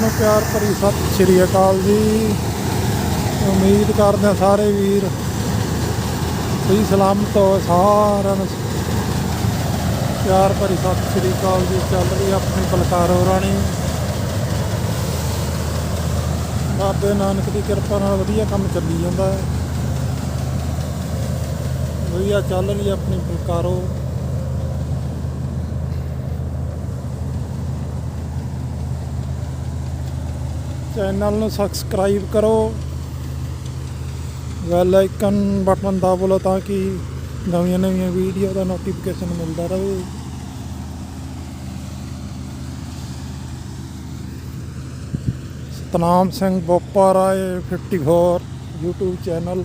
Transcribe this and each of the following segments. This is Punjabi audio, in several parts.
ਸਾਰਿਆਂ ਨੂੰ ਪਿਆਰ ਭਰੀ ਸਤਿ ਸ਼੍ਰੀ ਅਕਾਲ ਜੀ। ਉਮੀਦ ਕਰਦੇ ਹਾਂ ਸਾਰੇ ਵੀਰ ਸਹੀ ਸਲਾਮਤ ਹੋ ਸਾਰਿਆਂ ਨੂੰ ਪਿਆਰ ਭਰੀ ਸਤਿ ਸ਼੍ਰੀ ਅਕਾਲ ਜੀ। ਚੱਲ ਰਹੀ ਆਪਣੀ ਬਲਕਾਰ ਰਾਣੀ। ਬਾਬੇ ਨਾਨਕ ਦੀ ਕਿਰਪਾ ਨਾਲ ਵਧੀਆ ਕੰਮ ਚੱਲੀ ਜਾਂਦਾ ਹੈ। ਵਧੀਆ ਚੱਲ ਰਹੀ ਆਪਣੀ ਬਲਕਾਰੋ। ਚੈਨਲ ਨੂੰ ਸਬਸਕ੍ਰਾਈਬ ਕਰੋ। ਬੈਲ ਆਈਕਨ ਬਟਨ ਦਬਾ ਲਓ ਤਾਂ ਕਿ ਨਵੀਆਂ ਨਵੀਆਂ ਵੀਡੀਓ ਦਾ ਨੋਟੀਫਿਕੇਸ਼ਨ ਮਿਲਦਾ ਰਹੇ। Satnam Singh Bopa Rai 54 YouTube channel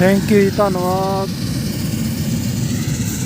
連休いたのは